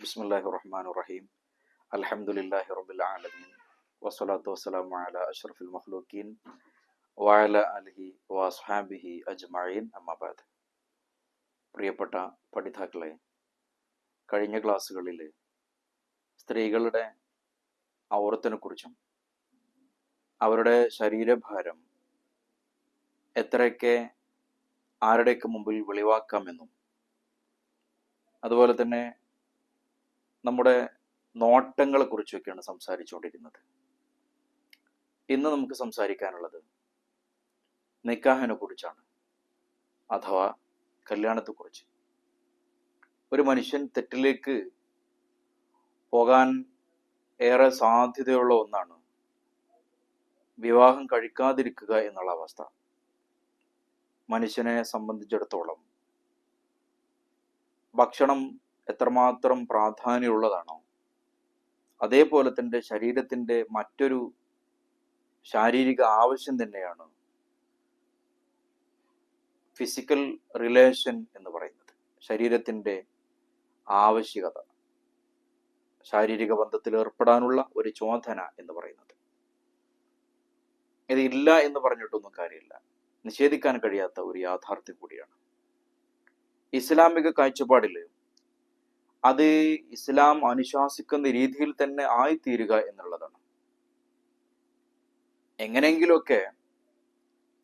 ബിസ്മില്ലാഹി റഹീം ആലമീൻ. പ്രിയപ്പെട്ട പഠിതാക്കളെ കഴിഞ്ഞ ക്ലാസ്സുകളിൽ സ്ത്രീകളുടെ ഔറത്തിനെക്കുറിച്ചും അവരുടെ ശരീരഭാരം എത്രയൊക്കെ ആരുടെയൊക്കെ മുമ്പിൽ വെളിവാക്കാമെന്നും. അതുപോലെ തന്നെ നമ്മുടെ നോട്ടങ്ങളെ കുറിച്ചൊക്കെയാണ് സംസാരിച്ചുകൊണ്ടിരുന്നത്. ഇന്ന് നമുക്ക് സംസാരിക്കാനുള്ളത് നിക്കാഹിനെ കുറിച്ചാണ് അഥവാ കല്യാണത്തെക്കുറിച്ച്. ഒരു മനുഷ്യൻ തെറ്റിലേക്ക് പോകാൻ ഏറെ സാധ്യതയുള്ള ഒന്നാണ് വിവാഹം കഴിക്കാതിരിക്കുക എന്നുള്ള അവസ്ഥ. മനുഷ്യനെ സംബന്ധിച്ചിടത്തോളം ഭക്ഷണം എത്രമാത്രം പ്രാധാന്യമുള്ളതാണോ അതേപോലെ തന്നെ ശരീരത്തിന്റെ മറ്റൊരു ശാരീരിക ആവശ്യം തന്നെയാണ് ഫിസിക്കൽ റിലേഷൻ എന്ന് പറയുന്നത്. ശരീരത്തിന്റെ ആവശ്യകത ശാരീരിക ബന്ധത്തിൽ ഏർപ്പെടാനുള്ള ഒരു ചോദന എന്ന് പറയുന്നത്. ഇത് ഇല്ല എന്ന് പറഞ്ഞിട്ടൊന്നും കാര്യമില്ല. നിഷേധിക്കാൻ കഴിയാത്ത ഒരു യാഥാർത്ഥ്യം കൂടിയാണ്. ഇസ്ലാമിക കാഴ്ചപ്പാടിൽ അത് ഇസ്ലാം അനുശാസിക്കുന്ന രീതിയിൽ തന്നെ ആയിത്തീരുക എന്നുള്ളതാണ്. എങ്ങനെയെങ്കിലുമൊക്കെ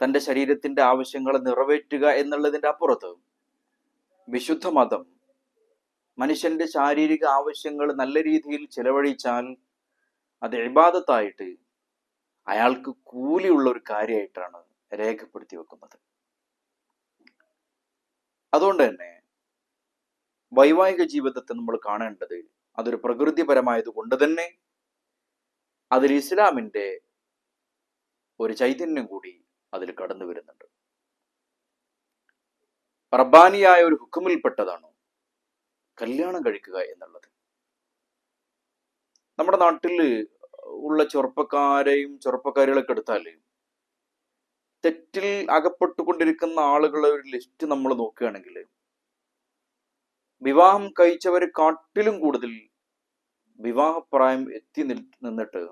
തന്റെ ശരീരത്തിന്റെ ആവശ്യങ്ങൾ നിറവേറ്റുക എന്നുള്ളതിന്റെ അപ്പുറത്ത് വിശുദ്ധ മതം മനുഷ്യന്റെ ശാരീരിക ആവശ്യങ്ങൾ നല്ല രീതിയിൽ ചെലവഴിച്ചാൽ അത് ഇബാദത്തായിട്ട് അയാൾക്ക് കൂലിയുള്ള ഒരു കാര്യമായിട്ടാണ് രേഖപ്പെടുത്തി വെക്കുന്നത്. അതുകൊണ്ട് തന്നെ വൈവാഹിക ജീവിതത്തെ നമ്മൾ കാണേണ്ടത് അതൊരു പ്രകൃതിപരമായത് കൊണ്ട് തന്നെ അതിൽ ഇസ്ലാമിന്റെ ഒരു ചൈതന്യം കൂടി അതിൽ കടന്നു വരുന്നുണ്ട്. റബ്ബാനിയായ ഒരു ഹുക്കുമിൽപ്പെട്ടതാണോ? കല്യാണം കഴിക്കുക എന്നുള്ളത്. നമ്മുടെ നാട്ടിൽ ഉള്ള ചെറുപ്പക്കാരെയും ചെറുപ്പക്കാരികളൊക്കെ എടുത്താൽ തെറ്റിൽ അകപ്പെട്ടുകൊണ്ടിരിക്കുന്ന ആളുകളുടെ ഒരു ലിസ്റ്റ് നമ്മൾ നോക്കുകയാണെങ്കിൽ വിവാഹം കഴിച്ചവർ കാട്ടിലും കൂടുതൽ വിവാഹപ്രായം എത്തി നിന്നിട്ട്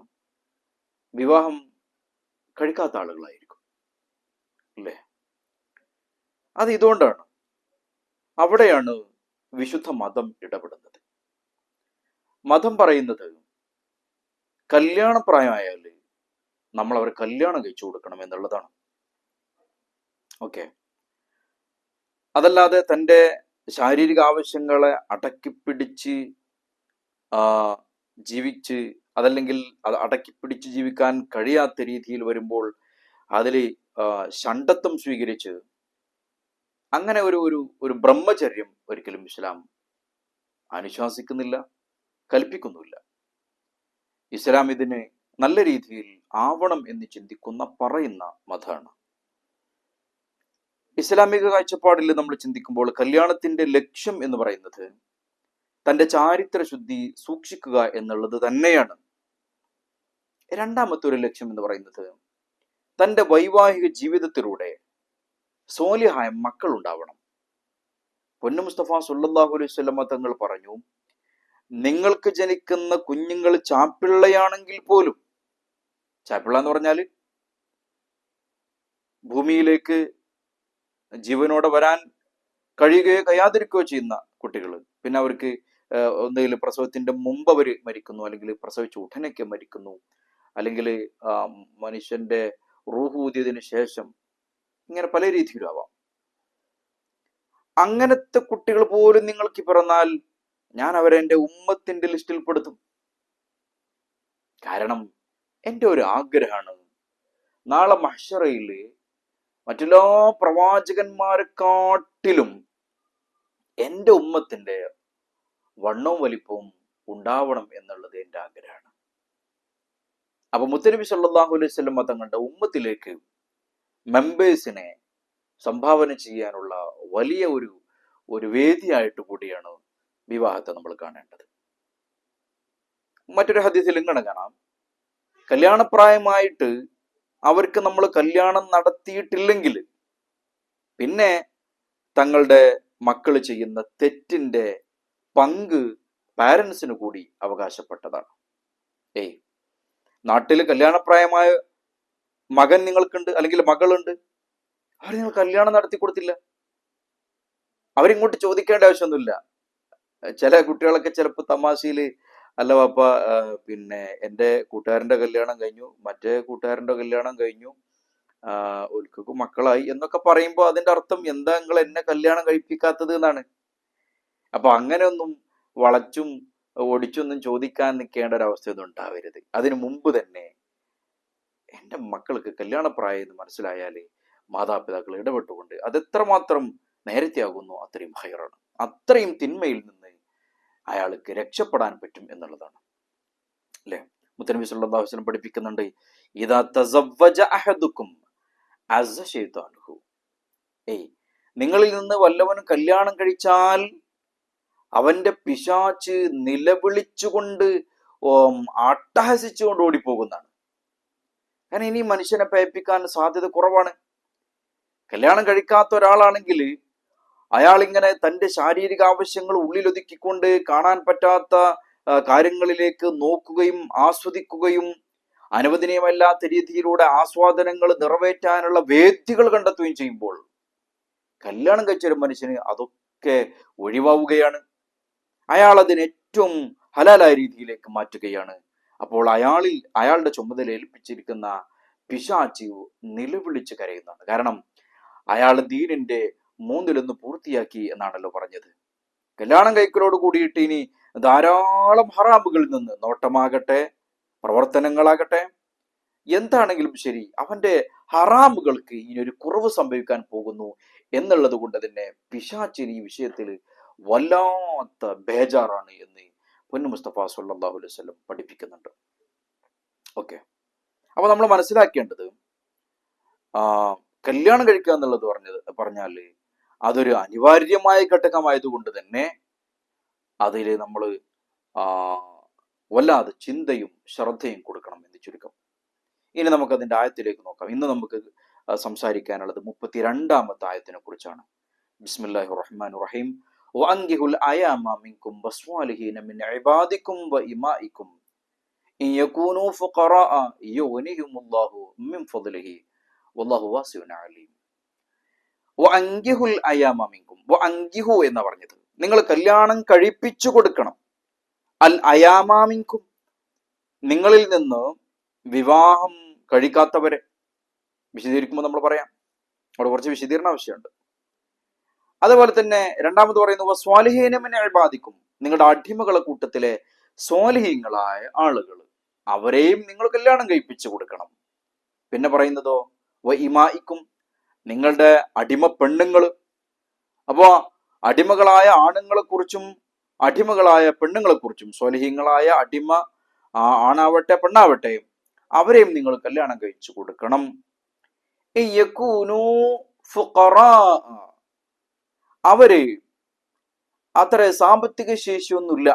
വിവാഹം കഴിക്കാത്ത ആളുകളായിരിക്കും. അല്ലേ? അത് ഇതുകൊണ്ടാണ് അവിടെയാണ് വിശുദ്ധ മതം ഇടപെടുന്നത്. മതം പറയുന്നത് കല്യാണപ്രായമായാൽ നമ്മൾ അവർ കല്യാണം കഴിച്ചു കൊടുക്കണം എന്നുള്ളതാണ്. ഓക്കെ അതല്ലാതെ തന്റെ ശാരീരിക ആവശ്യങ്ങളെ അടക്കിപ്പിടിച്ച് ജീവിച്ച് അതല്ലെങ്കിൽ അത് അടക്കിപ്പിടിച്ച് ജീവിക്കാൻ കഴിയാത്ത രീതിയിൽ വരുമ്പോൾ അതിൽ ഷണ്ടത്വം സ്വീകരിച്ച് അങ്ങനെ ഒരു ഒരു ഒരു ബ്രഹ്മചര്യം ഒരിക്കലും ഇസ്ലാം അനുശാസിക്കുന്നില്ല കൽപ്പിക്കുന്നുമില്ല. ഇസ്ലാം ഇതിനെ നല്ല രീതിയിൽ ആവണം എന്ന് ചിന്തിക്കുന്ന പറയുന്ന മതമാണ്. ഇസ്ലാമിക കാഴ്ചപ്പാടിൽ നമ്മൾ ചിന്തിക്കുമ്പോൾ കല്യാണത്തിന്റെ ലക്ഷ്യം എന്ന് പറയുന്നത് തന്റെ ചാരിത്ര ശുദ്ധി സൂക്ഷിക്കുക എന്നുള്ളത് തന്നെയാണ്. രണ്ടാമത്തെ ഒരു ലക്ഷ്യം എന്ന് പറയുന്നത് തന്റെ വൈവാഹിക ജീവിതത്തിലൂടെ സോലിഹായ മക്കൾ ഉണ്ടാവണം. പൊന്നു മുസ്തഫ സുല്ലാഹു അലൈഹി സ്വലമ തങ്ങൾ പറഞ്ഞു നിങ്ങൾക്ക് ജനിക്കുന്ന കുഞ്ഞുങ്ങൾ ചാപ്പിള്ളയാണെങ്കിൽ പോലും ചാപ്പിള്ള എന്ന് പറഞ്ഞാൽ ഭൂമിയിലേക്ക് ജീവനോടെ വരാൻ കഴിയുകയോ കഴിയാതിരിക്കുകയോ ചെയ്യുന്ന കുട്ടികൾ പിന്നെ അവർക്ക് ഒന്നുകിൽ പ്രസവത്തിന്റെ മുമ്പ് അവർ മരിക്കുന്നു അല്ലെങ്കിൽ പ്രസവിച്ച ഉടനൊക്കെ മരിക്കുന്നു അല്ലെങ്കിൽ മനുഷ്യന്റെ റൂഹൂതിയതിനു ശേഷം ഇങ്ങനെ പല രീതിയിലും ആവാം. അങ്ങനത്തെ കുട്ടികൾ പോലും നിങ്ങൾക്ക് പിറന്നാൽ ഞാൻ അവരെ എന്റെ ഉമ്മത്തിന്റെ ലിസ്റ്റിൽ പെടുത്തും. കാരണം എന്റെ ഒരു ആഗ്രഹമാണ് നാളെ മഹ്ഷറയിൽ മറ്റെല്ലാ പ്രവാചകന്മാരെക്കാട്ടിലും എന്റെ ഉമ്മത്തിന്റെ വണ്ണവും വലിപ്പവും ഉണ്ടാവണം എന്നുള്ളത് എന്റെ ആഗ്രഹമാണ്. അപ്പൊ മുത്തനബി സല്ലാഹു അലൈഹി സ്വലം തങ്ങളുടെ ഉമ്മത്തിലേക്ക് മെമ്പേഴ്സിനെ സംഭാവന ചെയ്യാനുള്ള വലിയ ഒരു ഒരു വേദിയായിട്ട് കൂടിയാണ് വിവാഹത്തെ നമ്മൾ കാണേണ്ടത്. മറ്റൊരു ഹദീസിൽ ഇങ്ങനെ കാണാം. കല്യാണപ്രായമായിട്ട് അവർക്ക് നമ്മൾ കല്യാണം നടത്തിയിട്ടില്ലെങ്കിൽ പിന്നെ തങ്ങളുടെ മക്കൾ ചെയ്യുന്ന തെറ്റിന്റെ പങ്ക് പാരൻസിന് കൂടി അവകാശപ്പെട്ടതാണ്. ഏയ് നാട്ടിൽ കല്യാണപ്രായമായ മകൻ നിങ്ങൾക്കുണ്ട് അല്ലെങ്കിൽ മകളുണ്ട് അവർ നിങ്ങൾ കല്യാണം നടത്തി കൊടുത്തില്ല. അവരിങ്ങോട്ട് ചോദിക്കേണ്ട ആവശ്യമൊന്നുമില്ല. ചില കുട്ടികളൊക്കെ ചിലപ്പോൾ തമാശയിൽ അല്ല പാപ്പ പിന്നെ എന്റെ കൂട്ടുകാരന്റെ കല്യാണം കഴിഞ്ഞു മറ്റേ കൂട്ടുകാരന്റെ കല്യാണം കഴിഞ്ഞു ഒൽക്കക്ക് മക്കളായി എന്നൊക്കെ പറയുമ്പോൾ അതിന്റെ അർത്ഥം എന്താ നിങ്ങൾ എന്നെ കല്യാണം കഴിപ്പിക്കാത്തത് എന്നാണ്. അപ്പൊ അങ്ങനെയൊന്നും വളച്ചും ഒടിച്ചൊന്നും ചോദിക്കാൻ നിൽക്കേണ്ട ഒരു അവസ്ഥയൊന്നും ഉണ്ടാവരുത്. അതിനു മുമ്പ് തന്നെ എന്റെ മക്കൾക്ക് കല്യാണപ്രായം എന്ന് മനസ്സിലായാലേ മാതാപിതാക്കൾ ഇടപെട്ടുകൊണ്ട് അത് എത്രമാത്രം നേരത്തെയാകുന്നു അത്രയും ഹയറാണ് അത്രയും തിന്മയിൽ നിന്ന് അയാൾക്ക് രക്ഷപ്പെടാൻ പറ്റും എന്നുള്ളതാണ്. അല്ലെ? മുത്തനബി സല്ലല്ലാഹു വസല്ലം പഠിപ്പിക്കുന്നുണ്ട് ഇതാ തസവ്വജ അഹദുക്കും ഏയ് നിങ്ങളിൽ നിന്ന് വല്ലവനും കല്യാണം കഴിച്ചാൽ അവന്റെ പിശാച്ച് നിലവിളിച്ചുകൊണ്ട് അട്ടഹസിച്ചുകൊണ്ട് ഓടിപ്പോകുന്നതാണ്. കാരണം ഇനി മനുഷ്യനെ പേപ്പിക്കാൻ സാധ്യത കുറവാണ്. കല്യാണം കഴിക്കാത്ത ഒരാളാണെങ്കിൽ അയാൾ ഇങ്ങനെ തന്റെ ശാരീരിക ആവശ്യങ്ങൾ ഉള്ളിലൊതുക്കിക്കൊണ്ട് കാണാൻ പറ്റാത്ത കാര്യങ്ങളിലേക്ക് നോക്കുകയും ആസ്വദിക്കുകയും അനുവദനീയമല്ലാത്ത രീതിയിലൂടെ ആസ്വാദനങ്ങൾ നിറവേറ്റാനുള്ള വേദികൾ കണ്ടെത്തുകയും ചെയ്യുമ്പോൾ കല്യാണം കഴിച്ചൊരു മനുഷ്യന് അതൊക്കെ ഒഴിവാവുകയാണ്. അയാൾ അതിന് ഏറ്റവും ഹലാലായ രീതിയിലേക്ക് മാറ്റുകയാണ്. അപ്പോൾ അയാളിൽ അയാളുടെ ചുമതല ഏൽപ്പിച്ചിരിക്കുന്ന പിശാചി നിലവിളിച്ച് കരയുന്നതാണ്. കാരണം അയാൾ ദീനിന്റെ മൂന്നിലൊന്ന് പൂർത്തിയാക്കി എന്നാണല്ലോ പറഞ്ഞത്. കല്യാണം കൈക്കലോട് കൂടിയിട്ട് ഇനി ധാരാളം ഹറാമുകളിൽ നിന്ന് നോട്ടമാകട്ടെ പ്രവർത്തനങ്ങളാകട്ടെ എന്താണെങ്കിലും ശരി അവന്റെ ഹറാമുകൾക്ക് ഇനി ഒരു കുറവ് സംഭവിക്കാൻ പോകുന്നു എന്നുള്ളത് കൊണ്ട് തന്നെ പിശാച്ചിന് ഈ വിഷയത്തിൽ വല്ലാത്ത ബേജാറാണ് എന്ന് പൊന്നു മുസ്തഫ സല്ലാഹു അലൈഹി സ്വലം പഠിപ്പിക്കുന്നുണ്ട്. ഓക്കെ. അപ്പൊ നമ്മൾ മനസ്സിലാക്കേണ്ടത് കല്യാണം കഴിക്കുക എന്നുള്ളത് പറഞ്ഞത് പറഞ്ഞാൽ അതൊരു അനിവാര്യമായ ഘടകമായതുകൊണ്ട് തന്നെ അതിൽ നമ്മൾ വല്ലാതെ ചിന്തയും ശ്രദ്ധയും കൊടുക്കണം എന്ന് ചുരുക്കം ഇനി നമുക്ക് അതിന്റെ ആയത്തിലേക്ക് നോക്കാം ഇന്ന് നമുക്ക് ആ, സംസാരിക്കാനുള്ളത് മുപ്പത്തിരണ്ടാമത്തെ ആയത്തിനെ കുറിച്ചാണ് ബിസ്മില്ലാഹി റഹ്മാൻ റഹീം وأنكحوا الأيام منكم والصالحين من عبادكم وإمائكم إن يكونوا فقراء يغنيهم الله من فضله والله واسع عليم വഅങ്കിഹുൽ അയാമ മിൻകും അങ്കിഹു എന്ന് പറഞ്ഞത്. നിങ്ങൾ കല്യാണം കഴിപ്പിച്ചു കൊടുക്കണം. അൽ അയാമാമിൻകും നിങ്ങളിൽ നിന്ന് വിവാഹം കഴിക്കാത്തവരെ വിശദീകരിക്കുമ്പോൾ നമ്മൾ പറയാം. അവിടെ കുറച്ച് വിശദീകരണ ആവശ്യമുണ്ട്. അതുപോലെ തന്നെ രണ്ടാമത് പറയുന്നത് സ്വാലിഹീനമിനെ ബാധിക്കും നിങ്ങളുടെ അടിമകളെ കൂട്ടത്തിലെ സ്വാലിഹീങ്ങളായ ആളുകൾ അവരെയും നിങ്ങൾ കല്യാണം കഴിപ്പിച്ചു കൊടുക്കണം. പിന്നെ പറയുന്നതോ വ ഇമായിക്കും നിങ്ങളുടെ അടിമ പെണ്ണുങ്ങൾ അപ്പോൾ അടിമകളായ ആണുങ്ങളെ കുറിച്ചും അടിമകളായ പെണ്ണുങ്ങളെ കുറിച്ചും സ്വലഹീങ്ങളായ അടിമ ആണാവട്ടെ പെണ്ണാവട്ടെ അവരെയും നിങ്ങൾ കല്യാണം കഴിച്ചു കൊടുക്കണം. അവർ അത്ര സാമ്പത്തിക ശേഷിയൊന്നുമില്ല.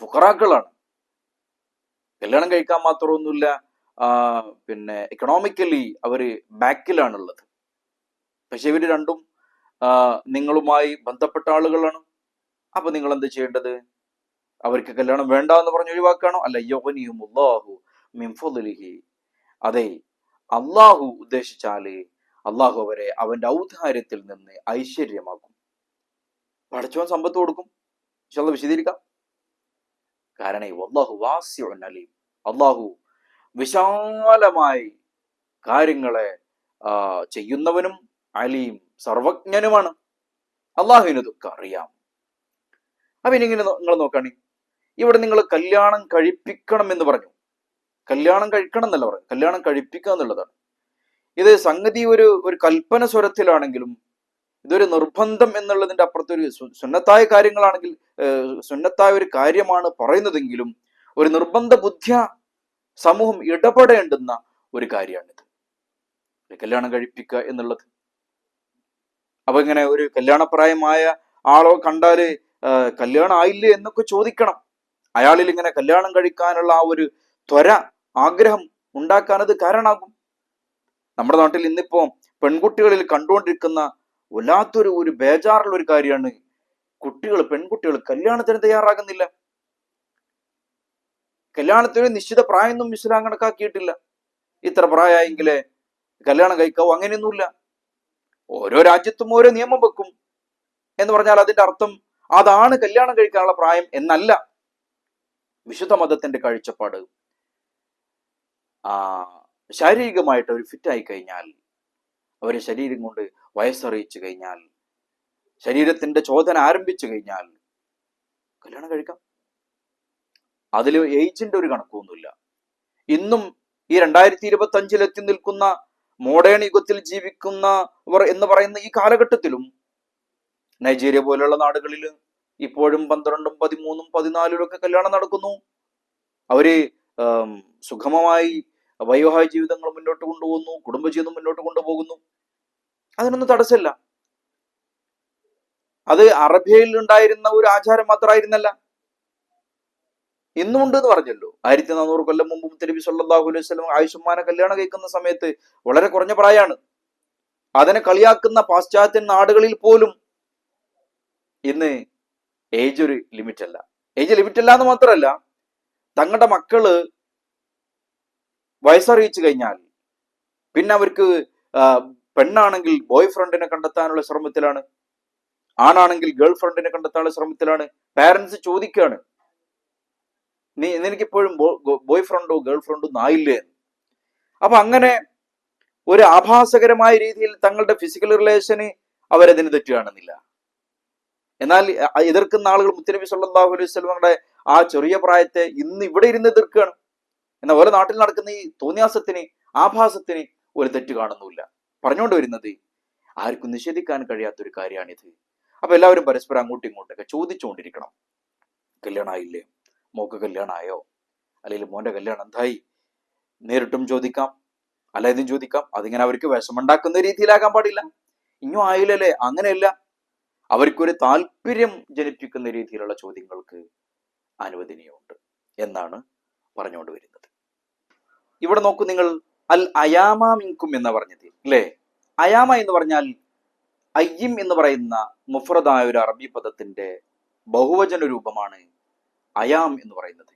ഫുഖറാക്കളാണ്. കല്യാണം കഴിക്കാൻ മാത്രമൊന്നുമില്ല. പിന്നെ എക്കണോമിക്കലി അവർ ബാക്കിലാണുള്ളത്. പക്ഷെ ഇവർ രണ്ടും നിങ്ങളുമായി ബന്ധപ്പെട്ട ആളുകളാണ്. അപ്പൊ നിങ്ങൾ എന്ത് ചെയ്യേണ്ടത്? അവർക്ക് കല്യാണം വേണ്ട എന്ന് പറഞ്ഞ് ഒഴിവാക്കാണോ? അല്ല യോനിയുമുല്ലാഹു മിംഫുലിഹി അതെ അള്ളാഹു ഉദ്ദേശിച്ചാൽ അള്ളാഹു അവരെ അവന്റെ ഔദാര്യത്തിൽ നിന്ന് ഐശ്വര്യമാക്കും. പഠിച്ചവൻ സമ്പത്ത് കൊടുക്കും. വിശദീകരിക്കാം. കാരണം അള്ളാഹു വാസ്യവൻ അലീം. അള്ളാഹു വിശാലമായി കാര്യങ്ങളെ ചെയ്യുന്നവനും അലിയും സർവജ്ഞനുമാണ്. അള്ളാഹുവിന് ഇതൊക്കെ അറിയാം. അപ്പൊ ഇനി ഇങ്ങനെ നിങ്ങൾ നോക്കണേ ഇവിടെ നിങ്ങൾ കല്യാണം കഴിപ്പിക്കണം എന്ന് പറഞ്ഞു. കല്യാണം കഴിക്കണം എന്നല്ല പറഞ്ഞു കല്യാണം കഴിപ്പിക്കുക എന്നുള്ളതാണ്. ഇത് സംഗതി ഒരു ഒരു കൽപ്പന സ്വരത്തിലാണെങ്കിലും ഇതൊരു നിർബന്ധം എന്നുള്ളതിന്റെ അപ്പുറത്തൊരു സുന്നത്തായ കാര്യങ്ങളാണെങ്കിൽ സുന്നത്തായ ഒരു കാര്യമാണ് പറയുന്നതെങ്കിലും ഒരു നിർബന്ധ ബുദ്ധ്യ സമൂഹം ഇടപെടേണ്ടുന്ന ഒരു കാര്യമാണിത്. ഒരു കല്യാണം കഴിപ്പിക്കുക എന്നുള്ളത്. അപ്പൊ ഇങ്ങനെ ഒരു കല്യാണപ്രായമായ ആളോ കണ്ടാൽ കല്യാണം ആയില്ലേ എന്നൊക്കെ ചോദിക്കണം. അയാളിൽ ഇങ്ങനെ കല്യാണം കഴിക്കാനുള്ള ആ ഒരു ത്വര ആഗ്രഹം ഉണ്ടാക്കാൻ അത് കാരണമാകും നമ്മുടെ നാട്ടിൽ ഇന്നിപ്പോ പെൺകുട്ടികളിൽ കണ്ടുകൊണ്ടിരിക്കുന്ന വല്ലാത്തൊരു ഒരു ബേജാറുള്ള ഒരു കാര്യമാണ് കുട്ടികൾ പെൺകുട്ടികൾ കല്യാണത്തിന് തയ്യാറാകുന്നില്ല. കല്യാണത്തിന് നിശ്ചിത പ്രായമൊന്നും ഇസ്ലാം കണക്കാക്കിയിട്ടില്ല. ഇത്ര പ്രായമെങ്കിലേ കല്യാണം കഴിക്കാവൂ അങ്ങനെയൊന്നുമില്ല. ഓരോ രാജ്യത്തും ഓരോ നിയമം വെക്കും എന്ന് പറഞ്ഞാൽ അതിന്റെ അർത്ഥം അതാണ് കല്യാണം കഴിക്കാനുള്ള പ്രായം എന്നല്ല. വിശുദ്ധ മതത്തിന്റെ കാഴ്ചപ്പാട്. ആ ശാരീരികമായിട്ട് അവർ ഫിറ്റായി കഴിഞ്ഞാൽ അവരെ ശരീരം കൊണ്ട് വയസ്സറിയിച്ചു കഴിഞ്ഞാൽ ശരീരത്തിന്റെ ചോദന ആരംഭിച്ചു കഴിഞ്ഞാൽ കല്യാണം കഴിക്കാം. അതിൽ ഏജിന്റെ ഒരു കണക്കൊന്നുമില്ല. ഇന്നും ഈ രണ്ടായിരത്തി ഇരുപത്തി അഞ്ചിൽ എത്തി നിൽക്കുന്ന മോഡേൺ യുഗത്തിൽ ജീവിക്കുന്നവർ എന്ന് പറയുന്ന ഈ കാലഘട്ടത്തിലും നൈജീരിയ പോലുള്ള നാടുകളിൽ ഇപ്പോഴും പന്ത്രണ്ടും പതിമൂന്നും പതിനാലിലും ഒക്കെ കല്യാണം നടക്കുന്നു. അവർ സുഗമമായി വൈവാഹിക ജീവിതങ്ങൾ മുന്നോട്ട് കൊണ്ടുപോകുന്നു കുടുംബജീവിതം മുന്നോട്ട് കൊണ്ടുപോകുന്നു. അതിനൊന്നും തടസ്സമില്ല. അത് അറബിയയിൽ ഉണ്ടായിരുന്ന ഒരു ആചാരം മാത്രമായിരുന്നല്ല. ഇന്നും ഉണ്ട് എന്ന് പറഞ്ഞല്ലോ. ആയിരത്തി നാനൂറ് കൊല്ലം മുമ്പ് മുത്തനബി സല്ലാഹു അലൈഹി വസല്ലം ആയുഷ്മാനെ കല്യാണം കഴിക്കുന്ന സമയത്ത് വളരെ കുറഞ്ഞ പ്രായമാണ് അതിനെ കളിയാക്കുന്ന പാശ്ചാത്യ നാടുകളിൽ പോലും ഇന്ന് ഏജ് ഒരു ലിമിറ്റ് അല്ല ഏജ് ലിമിറ്റ് അല്ല എന്ന് മാത്രമല്ല തങ്ങളുടെ മക്കൾ വയസ്സറിയിച്ചു കഴിഞ്ഞാൽ പിന്നെ അവർക്ക് പെണ്ണാണെങ്കിൽ ബോയ് ഫ്രണ്ടിനെ കണ്ടെത്താനുള്ള ശ്രമത്തിലാണ് ആണാണെങ്കിൽ ഗേൾ ഫ്രണ്ടിനെ കണ്ടെത്താനുള്ള ശ്രമത്തിലാണ് പാരന്റ്സ് ചോദിക്കുകയാണ് നീ നിനക്കിപ്പോഴും ബോയ് ഫ്രണ്ടോ ഗേൾ ഫ്രണ്ടോ ആയില്ലേ അപ്പൊ അങ്ങനെ ഒരു ആഭാസകരമായ രീതിയിൽ തങ്ങളുടെ ഫിസിക്കൽ റിലേഷന് അവരതിന് തെറ്റുകയാണെന്നില്ല എന്നാൽ എതിർക്കുന്ന ആളുകൾ മുത്തനബി സല്ലാഹു അലൈഹി വസല്ലമയുടെ ആ ചെറിയ പ്രായത്തെ ഇന്ന് ഇവിടെ ഇരുന്ന് എതിർക്കുകയാണ്. എന്നാൽ ഓരോ നാട്ടിൽ നടക്കുന്ന ഈ തോന്നിയാസത്തിന് ആഭാസത്തിന് ഒരു തെറ്റ് കാണുന്നുമില്ല. പറഞ്ഞുകൊണ്ട് വരുന്നത് ആർക്കും നിഷേധിക്കാൻ കഴിയാത്തൊരു കാര്യമാണിത്. അപ്പൊ എല്ലാവരും പരസ്പരം അങ്ങോട്ടും ഇങ്ങോട്ടൊക്കെ ചോദിച്ചുകൊണ്ടിരിക്കണം. കല്യാണമായില്ലേ? മോക്ക് കല്യാണമായോ അല്ലെങ്കിൽ മോന്റെ കല്യാണം എന്തായി? നേരിട്ടും ചോദിക്കാം. അല്ലാതെയും ചോദിക്കാം. അതിങ്ങനെ അവർക്ക് വിഷമുണ്ടാക്കുന്ന രീതിയിലാകാൻ പാടില്ല. ഇനിയും ആയില്ലല്ലേ? അങ്ങനെയല്ല. അവർക്കൊരു താല്പര്യം ജനിപ്പിക്കുന്ന രീതിയിലുള്ള ചോദ്യങ്ങൾക്ക് അനുവദനീയമുണ്ട് എന്നാണ് പറഞ്ഞുകൊണ്ട് വരുന്നത്. ഇവിടെ നോക്കൂ നിങ്ങൾ. അൽ അയാമ മിങ്കും എന്ന് പറഞ്ഞത്. അല്ലേ? അയാമ എന്ന് പറഞ്ഞാൽ അയ്യം എന്ന് പറയുന്ന മുഫ്രദായ ഒരു അറബി പദത്തിന്റെ ബഹുവചന രൂപമാണ് അയാം എന്ന് പറയുന്നത്.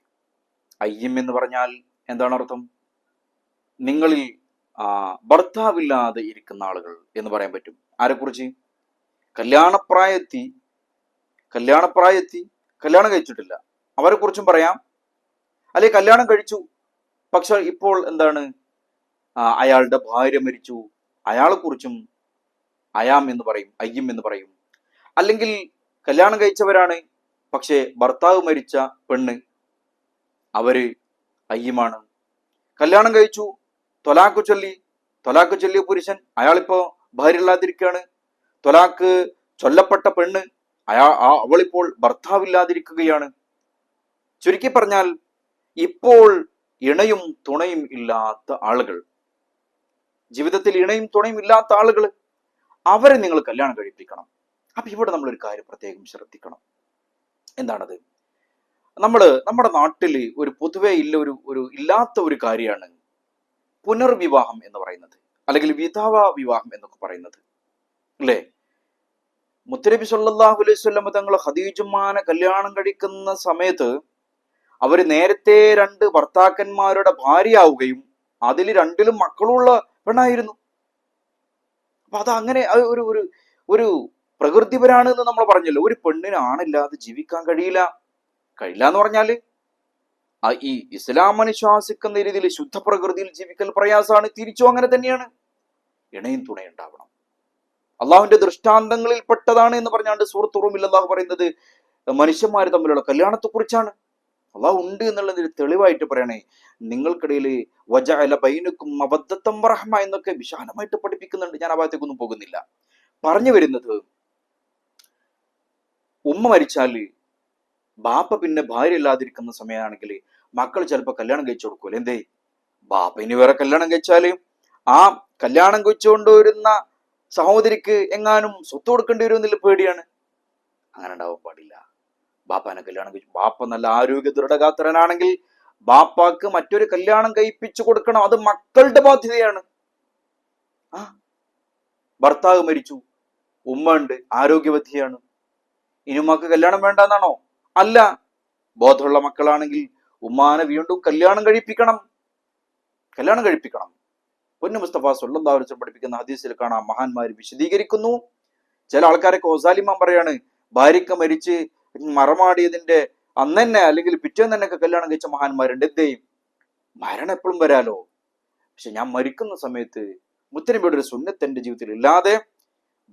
അയ്യം എന്ന് പറഞ്ഞാൽ എന്താണ് അർത്ഥം? നിങ്ങളിൽ ഭർത്താവില്ലാതെ ഇരിക്കുന്ന ആളുകൾ എന്ന് പറയാൻ പറ്റും. ആരെക്കുറിച്ച് കല്യാണപ്രായത്തി കല്യാണപ്രായത്തി കല്യാണം കഴിച്ചിട്ടില്ല. അവരെ കുറിച്ചും പറയാം. അല്ലെ കല്യാണം കഴിച്ചു. പക്ഷെ ഇപ്പോൾ എന്താണ്? അയാളുടെ ഭാര്യ മരിച്ചു. അയാളെ കുറിച്ചും അയാം എന്ന് പറയും അയ്യം എന്ന് പറയും. അല്ലെങ്കിൽ കല്യാണം കഴിച്ചവരാണ് പക്ഷേ ഭർത്താവ് മരിച്ച പെണ്ണ് അവർ അയ്യമാണ്. കല്യാണം കഴിച്ചു. തൊലാക്ക് ചൊല്ലി. തൊലാക്ക് ചൊല്ലിയ പുരുഷൻ അയാളിപ്പോ ഭാര്യ ഇല്ലാതിരിക്കുകയാണ് തൊലാക്ക് ചൊല്ലപ്പെട്ട പെണ്ണ് അയാ ആ- അവളിപ്പോൾ ഭർത്താവില്ലാതിരിക്കുകയാണ്. ചുരുക്കി പറഞ്ഞാൽ ഇപ്പോൾ ഇണയും തുണയും ഇല്ലാത്ത ആളുകൾ ജീവിതത്തിൽ ഇണയും തുണയും ഇല്ലാത്ത ആളുകൾ അവരെ നിങ്ങൾ കല്യാണം കഴിപ്പിക്കണം. അപ്പൊ ഇവിടെ നമ്മളൊരു കാര്യം പ്രത്യേകം ശ്രദ്ധിക്കണം. എന്താണത്? നമ്മൾ നമ്മുടെ നാട്ടിൽ ഒരു പൊതുവെ ഇല്ല ഒരു ഒരു ഇല്ലാത്ത ഒരു കാര്യമാണ് പുനർവിവാഹം എന്ന് പറയുന്നത്. അല്ലെങ്കിൽ വിധവ വിവാഹം എന്നൊക്കെ പറയുന്നത്. അല്ലേ? മുത്തരബി സല്ലല്ലാഹു അലൈഹി വസല്ലം തങ്ങൾ ഹദീജുമാനെ കല്യാണം കഴിക്കുന്ന സമയത്ത് അവർ നേരത്തെ രണ്ട് ഭർത്താക്കന്മാരുടെ ഭാര്യയാവുകയും അതിൽ രണ്ടിലും മക്കളുള്ള പെണ്ണായിരുന്നു. അപ്പൊ അത് അങ്ങനെ ഒരു ഒരു ഒരു പ്രകൃതിപരാണ് എന്ന് നമ്മൾ പറഞ്ഞല്ലോ. ഒരു പെണ്ണിന് ആണില്ലാതെ ജീവിക്കാൻ കഴിയില്ല. കഴിയില്ല എന്ന് പറഞ്ഞാൽ ഈ ഇസ്ലാം അനുശാസിക്കുന്ന രീതിയിൽ ശുദ്ധ പ്രകൃതിയിൽ ജീവിക്കൽ പ്രയാസമാണ് തിരിച്ചു അങ്ങനെ തന്നെയാണ്. ഇണയും തുണയുണ്ടാവണം അള്ളാഹുവിന്റെ ദൃഷ്ടാന്തങ്ങളിൽ പെട്ടതാണ് എന്ന് പറഞ്ഞാണ്ട് സൂറത്തുറുമിൽ അള്ളാഹു പറയുന്നത് മനുഷ്യന്മാർ തമ്മിലുള്ള കല്യാണത്തെ കുറിച്ചാണ് അള്ളാഹു ഉണ്ട് എന്നുള്ളതിന് തെളിവായിട്ട് പറയണേ നിങ്ങൾക്കിടയിൽ വജഅല ബൈനക്കും അബദ്ധത്തം റഹ്മ എന്നൊക്കെ വിശാലമായിട്ട് പഠിപ്പിക്കുന്നുണ്ട്. ഞാൻ ആ ഭാഗത്തേക്കൊന്നും പോകുന്നില്ല. പറഞ്ഞു വരുന്നത് ഉമ്മ മരിച്ചാൽ ബാപ്പ പിന്നെ ഭാര്യ ഇല്ലാതിരിക്കുന്ന സമയമാണെങ്കിൽ മക്കൾ ചിലപ്പോൾ കല്യാണം കഴിച്ചു കൊടുക്കൂല? എന്തേ? ബാപ്പ ഇനി വേറെ കല്യാണം കഴിച്ചാൽ ആ കല്യാണം കഴിച്ചുകൊണ്ടുവരുന്ന സഹോദരിക്ക് എങ്ങാനും സ്വത്ത് കൊടുക്കേണ്ടി വരും എന്നുള്ള പേടിയാണ്. അങ്ങനെ ഉണ്ടാവാൻ പാടില്ല. ബാപ്പാനെ കല്യാണം കഴിച്ചു. ബാപ്പ നല്ല ആരോഗ്യ ദൃഢഗാത്രനാണെങ്കിൽ ബാപ്പാക്ക് മറ്റൊരു കല്യാണം കഴിപ്പിച്ചു കൊടുക്കണം അത് മക്കളുടെ ബാധ്യതയാണ്. ആ? ഭർത്താവ് മരിച്ചു. ഉമ്മ ഉണ്ട് ആരോഗ്യവതിയാണ്. ഇനി ഉമ്മാക്ക് കല്യാണം വേണ്ടെന്നാണോ? അല്ല. ബോധമുള്ള മക്കളാണെങ്കിൽ ഉമ്മാനെ വീണ്ടും കല്യാണം കഴിപ്പിക്കണം. കല്യാണം കഴിപ്പിക്കണം. പൊന്നു മുസ്തഫ സൊല്ലാവരിച്ചും പഠിപ്പിക്കുന്ന ഹദീസിൽ കാണാം. മഹാന്മാർ വിശദീകരിക്കുന്നു. ചില ആൾക്കാരൊക്കെ ഒസാലിമാൻ പറയാണ് ഭാര്യക്ക് മരിച്ച് മറമാടിയതിന്റെ അന്ന് തന്നെ അല്ലെങ്കിൽ പിറ്റേന്ന് തന്നെ കല്യാണം കഴിച്ച മഹാന്മാരുണ്ട്. എന്തേയും മരണം എപ്പോഴും വരാലോ? പക്ഷെ ഞാൻ മരിക്കുന്ന സമയത്ത് മുത്തനബിയുടെ ഒരു സുന്നത്ത് എന്റെ ജീവിതത്തിൽ ഇല്ലാതെ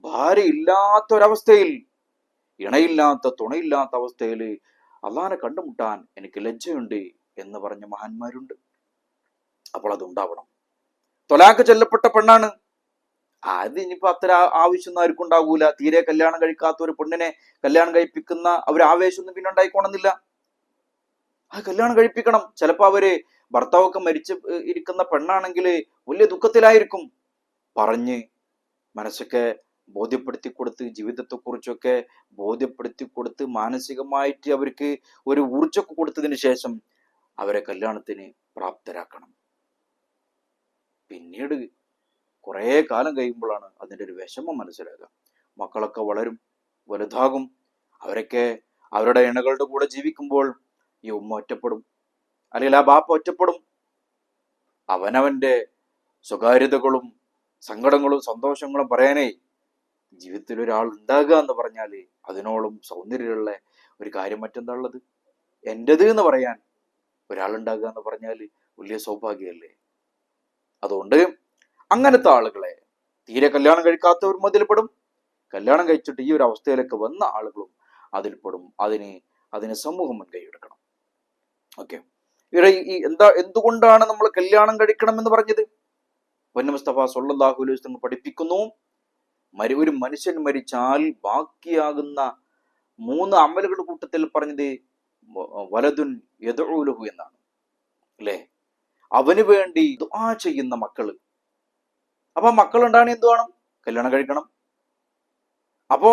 ഭാര്യ ഇല്ലാത്ത ഒരവസ്ഥയിൽ ഇണയില്ലാത്ത തുണയില്ലാത്ത അവസ്ഥയിൽ അള്ളഹാനെ കണ്ടുമുട്ടാൻ എനിക്ക് ലജ്ജയുണ്ട് എന്ന് പറഞ്ഞ മഹാന്മാരുണ്ട്. അപ്പോൾ അത് ഉണ്ടാവണം തൊലാക്ക് ചെല്ലപ്പെട്ട പെണ്ണാണ്. അത് ഇനിയിപ്പോ അത്ര ആവശ്യം ആർക്കും ഉണ്ടാകൂല തീരെ കല്യാണം കഴിക്കാത്ത ഒരു പെണ്ണിനെ കല്യാണം കഴിപ്പിക്കുന്ന ഒരു ആവേശമൊന്നും പിന്നെ ഉണ്ടായിക്കോണമെന്നില്ല ആ കല്യാണം കഴിപ്പിക്കണം. ചിലപ്പോ അവർ ഭർത്താവൊക്കെ മരിച്ച് ഇരിക്കുന്ന പെണ്ണാണെങ്കിൽ വലിയ ദുഃഖത്തിലായിരിക്കും. പറഞ്ഞ് മനസ്സൊക്കെ ബോധ്യപ്പെടുത്തി കൊടുത്ത് ജീവിതത്തെക്കുറിച്ചൊക്കെ ബോധ്യപ്പെടുത്തി കൊടുത്ത് മാനസികമായിട്ട് അവർക്ക് ഒരു ഊർജമൊക്കെ കൊടുത്തതിന് ശേഷം അവരെ കല്യാണത്തിന് പ്രാപ്തരാക്കണം. പിന്നീട് കുറേ കാലം കഴിയുമ്പോഴാണ് അതിന്റെ ഒരു വിഷമം മനസ്സിലാക്കുക മക്കളൊക്കെ വളരും വലുതാകും അവരൊക്കെ അവരുടെ ഇണകളുടെ കൂടെ ജീവിക്കുമ്പോൾ ഈ ഉമ്മ ഒറ്റപ്പെടും അല്ലെങ്കിൽ ആ ബാപ്പ ഒറ്റപ്പെടും. അവനവന്റെ സ്വകാര്യതകളും സങ്കടങ്ങളും സന്തോഷങ്ങളും പറയാനേ ജീവിതത്തിൽ ഒരാൾ ഉണ്ടാകുക എന്ന് പറഞ്ഞാൽ അതിനോളം സൗന്ദര്യമുള്ള ഒരു കാര്യം മറ്റെന്താ ഉള്ളത്? എന്റെത് എന്ന് പറയാൻ ഒരാളുണ്ടാകുക എന്ന് പറഞ്ഞാൽ വലിയ സൗഭാഗ്യമല്ലേ? അതുകൊണ്ട് അങ്ങനത്തെ ആളുകളെ തീരെ കല്യാണം കഴിക്കാത്തവരും അതിൽപ്പെടും കല്യാണം കഴിച്ചിട്ട് ഈ ഒരു അവസ്ഥയിലേക്ക് വന്ന ആളുകളും അതിൽപ്പെടും. അതിന് അതിന് സമൂഹം മുൻകൈ എടുക്കണം. ഓക്കെ. ഇവിടെ ഈ എന്താ എന്തുകൊണ്ടാണ് നമ്മൾ കല്യാണം കഴിക്കണം എന്ന് പറഞ്ഞത്? പൊന്നു മുസ്തഫ സല്ലല്ലാഹു അലൈഹി പഠിപ്പിക്കുന്നു. മരി ഒരു മനുഷ്യൻ മരിച്ചാൽ ബാക്കിയാകുന്ന മൂന്ന് അമലുകളുടെ കൂട്ടത്തിൽ പറഞ്ഞത് വലതുൻ യദഊലുഹു എന്നാണ്. അല്ലേ? അവന് വേണ്ടി ദുആ ചെയ്യുന്ന മക്കൾ അപ്പൊ മക്കൾ ഉണ്ടാകണേ എന്ത് വേണം? കല്യാണം കഴിക്കണം. അപ്പോ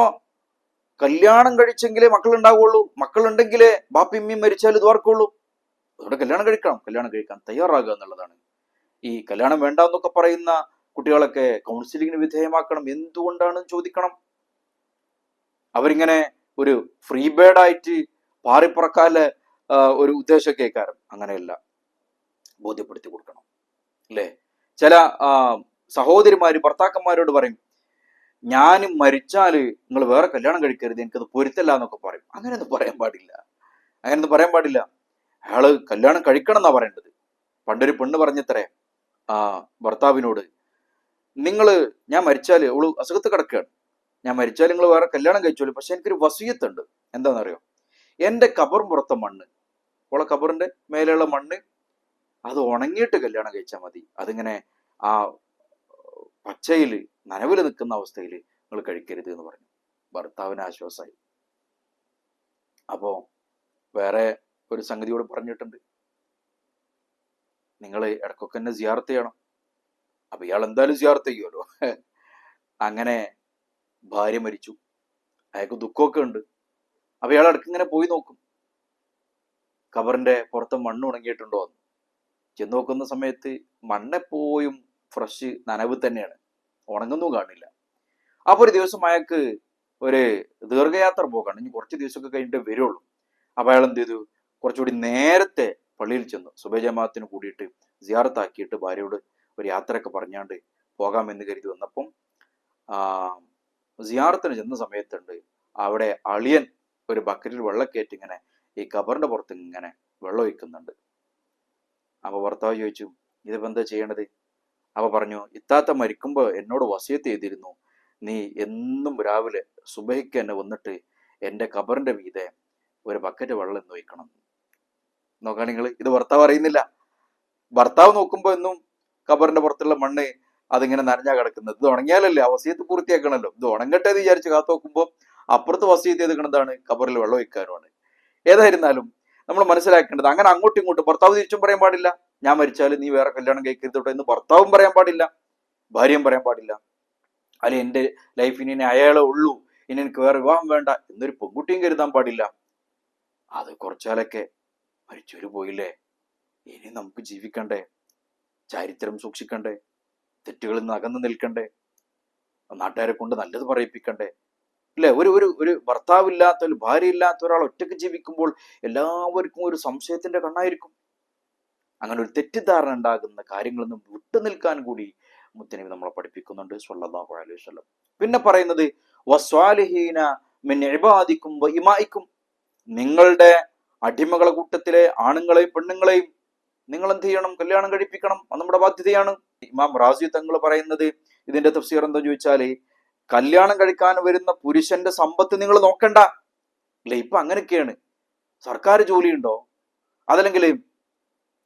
കല്യാണം കഴിച്ചെങ്കിലേ മക്കൾ ഉണ്ടാവുള്ളൂ മക്കൾ ഉണ്ടെങ്കിലേ ബാപ്പിമ്മയും മരിച്ചാൽ ഇത് ഓർക്കുള്ളൂ അതുകൊണ്ട് കല്യാണം കഴിക്കണം. കല്യാണം കഴിക്കാൻ തയ്യാറാകുക എന്നുള്ളതാണ്. ഈ കല്യാണം വേണ്ട എന്നൊക്കെ പറയുന്ന കുട്ടികളൊക്കെ കൗൺസിലിങ്ങിന് വിധേയമാക്കണം എന്തുകൊണ്ടാണ് ചോദിക്കണം? അവരിങ്ങനെ ഒരു ഫ്രീ ബേഡായിട്ട് പാറിപ്പറക്കാൽ ഒരു ഉദ്ദേശം കേൾക്കാറ്. അങ്ങനെയല്ല. ബോധ്യപ്പെടുത്തി കൊടുക്കണം. അല്ലേ? ചില സഹോദരിമാര് ഭർത്താക്കന്മാരോട് പറയും ഞാൻ മരിച്ചാൽ നിങ്ങൾ വേറെ കല്യാണം കഴിക്കരുത് എനിക്കത് പൊരുത്തല്ല എന്നൊക്കെ പറയും. അങ്ങനെയൊന്നും പറയാൻ പാടില്ല. അങ്ങനെയൊന്നും പറയാൻ പാടില്ല. അയാൾ കല്യാണം കഴിക്കണം എന്നാ പറയേണ്ടത്. പണ്ടൊരു പെണ്ണ് പറഞ്ഞത്രേ ആ ഭർത്താവിനോട് നിങ്ങൾ ഞാൻ മരിച്ചാൽ അവൾ അസുഖത്ത് കിടക്കുകയാണ്. ഞാൻ മരിച്ചാൽ നിങ്ങൾ വേറെ കല്യാണം കഴിച്ചോളൂ. പക്ഷെ എനിക്കൊരു വസീയത്തുണ്ട്. എന്താണെന്നറിയോ എന്റെ കബർ പുറത്തെ മണ്ണ്. ഓളെ കബറിന്റെ മേലെയുള്ള മണ്ണ്. അത് ഉണങ്ങിയിട്ട് കല്യാണം കഴിച്ചാൽ മതി. അതിങ്ങനെ ആ പച്ചയിൽ നനവിൽ നിൽക്കുന്ന അവസ്ഥയിൽ നിങ്ങൾ കഴിക്കരുത് എന്ന് പറഞ്ഞു. ഭർത്താവിന് ആശ്വാസമായി. അപ്പോൾ വേറെ ഒരു സംഗതിയോട് പറഞ്ഞിട്ടുണ്ട്. നിങ്ങൾ ഇടക്കൊക്കെ എന്നെ സിയാർത്ത് ചെയ്യണം. അപ്പൊ ഇയാൾ എന്തായാലും സിയാർത്ത് ചെയ്യുമല്ലോ അങ്ങനെ ഭാര്യ മരിച്ചു. അയാൾക്ക് ദുഃഖമൊക്കെ ഉണ്ട്. അപ്പൊ ഇയാൾ ഇടയ്ക്ക് ഇങ്ങനെ പോയി നോക്കും. കബറിന്റെ പുറത്ത് മണ്ണ് ഉണങ്ങിയിട്ടുണ്ടോ എന്ന്. ചെന്ന് നോക്കുന്ന സമയത്ത് മണ്ണെപ്പോയും ഫ്രഷ് നനവ് തന്നെയാണ്. ഉണങ്ങുന്നും കാണില്ല. അപ്പൊ ഒരു ദിവസം അയാൾക്ക് ഒരു ദീർഘയാത്ര പോകാണ്. ഇനി കുറച്ച് ദിവസമൊക്കെ കഴിഞ്ഞിട്ട് വരുള്ളൂ. അപ്പൊ അയാൾ എന്ത് ചെയ്തു? കുറച്ചുകൂടി നേരത്തെ പള്ളിയിൽ ചെന്നു. സുബേജമാത്തിന് കൂടിയിട്ട് സിയാറത്താക്കിയിട്ട് ഭാര്യയോട് ഒരു യാത്രയൊക്കെ പറഞ്ഞാണ്ട് പോകാമെന്ന് കരുതി വന്നപ്പം സിയാറത്തിന് ചെന്ന സമയത്തുണ്ട്. അവിടെ അളിയൻ ഒരു ബക്കറ്റിൽ വെള്ളക്കേറ്റ് ഇങ്ങനെ ഈ കബറിന്റെ പുറത്ത് ഇങ്ങനെ വെള്ളം ഒഴിക്കുന്നുണ്ട് അപ്പൊ ഭർത്താവ് ചോദിച്ചു ഇതിപ്പോ എന്താ ചെയ്യേണ്ടത് അപ്പൊ പറഞ്ഞു ഇത്താത്ത മരിക്കുമ്പോൾ എന്നോട് വസിയത്ത് ചെയ്തിരുന്നു. നീ എന്നും രാവിലെ സുബഹിക്ക് തന്നെ വന്നിട്ട് എന്റെ കബറിന്റെ മീതെ ഒരു ബക്കറ്റ് വെള്ളം എന്ന് ഒഴിക്കണം. നോക്കാം നിങ്ങൾ ഇത് ഭർത്താവ് അറിയുന്നില്ല. ഭർത്താവ് നോക്കുമ്പോൾ എന്നും കബറിന്റെ പുറത്തുള്ള മണ്ണ് അതിങ്ങനെ നനഞ്ഞാ കിടക്കുന്നത്. ഇത് ഉണങ്ങിയാലല്ലേ? ആ വസീയത്ത് പൂർത്തിയാക്കണല്ലോ. ഇത് ഉണങ്ങട്ടെ എന്ന് വിചാരിച്ച് കാത്തു നോക്കുമ്പോൾ അപ്പുറത്ത് വസീയത്ത് ചെയ്തിരിക്കുന്നതാണ് കബറിൽ വെള്ളം വയ്ക്കാനുമാണ് ഏതായിരുന്നാലും നമ്മൾ മനസ്സിലാക്കേണ്ടത് അങ്ങനെ അങ്ങോട്ടും ഇങ്ങോട്ടും ഭർത്താവ് തിരിച്ചും പറയാൻ പാടില്ല. ഞാൻ മരിച്ചാൽ നീ വേറെ കല്യാണം കഴിക്കരുത് കേട്ടോ എന്ന് ഭർത്താവും പറയാൻ പാടില്ല. ഭാര്യയും പറയാൻ പാടില്ല. അല്ലെ എന്റെ ലൈഫിന് ഇനി അയാളെ ഉള്ളൂ. ഇനി എനിക്ക് വേറെ വിവാഹം വേണ്ട എന്നൊരു പെൺകുട്ടിയും കരുതാൻ പാടില്ല. അത് കുറച്ചാലൊക്കെ മരിച്ചവര് പോയില്ലേ? ഇനി നമുക്ക് ജീവിക്കണ്ടേ? ചാരിത്രം സൂക്ഷിക്കണ്ടേ? തെറ്റുകളിൽ നിന്ന് അകന്നു നിൽക്കണ്ടേ? നാട്ടുകാരെ കൊണ്ട് നല്ലത് പറയിപ്പിക്കണ്ടേ? അല്ലെ? ഒരു ഒരു ഒരു ഭർത്താവില്ലാത്ത ഒരു ഭാര്യ ഇല്ലാത്ത ഒരാൾ ഒറ്റയ്ക്ക് ജീവിക്കുമ്പോൾ എല്ലാവർക്കും ഒരു സംശയത്തിന്റെ കണ്ണായിരിക്കും. അങ്ങനെ ഒരു തെറ്റിദ്ധാരണ ഉണ്ടാകുന്ന കാര്യങ്ങളിൽ നിന്നും വിട്ടു നിൽക്കാൻ കൂടി മുത്തനബി നമ്മളെ പഠിപ്പിക്കുന്നുണ്ട്. സ്വല്ലല്ലാഹു അലൈഹി വസല്ലം. പിന്നെ പറയുന്നത് ഇമായിക്കും നിങ്ങളുടെ അടിമകളെ കൂട്ടത്തിലെ ആണുങ്ങളെയും പെണ്ണുങ്ങളെയും നിങ്ങൾ എന്ത് ചെയ്യണം കല്യാണം കഴിപ്പിക്കണം. അത് നമ്മുടെ ബാധ്യതയാണ്. ഇമാം റാസി തങ്ങൾ പറയുന്നത് ഇതിന്റെ തഫ്സീർ എന്താ ചോദിച്ചാൽ കല്യാണം കഴിക്കാൻ വരുന്ന പുരുഷന്റെ സമ്പത്ത് നിങ്ങൾ നോക്കണ്ട. അല്ലെ ഇപ്പൊ അങ്ങനെയൊക്കെയാണ്. സർക്കാർ ജോലി ഉണ്ടോ അതല്ലെങ്കിൽ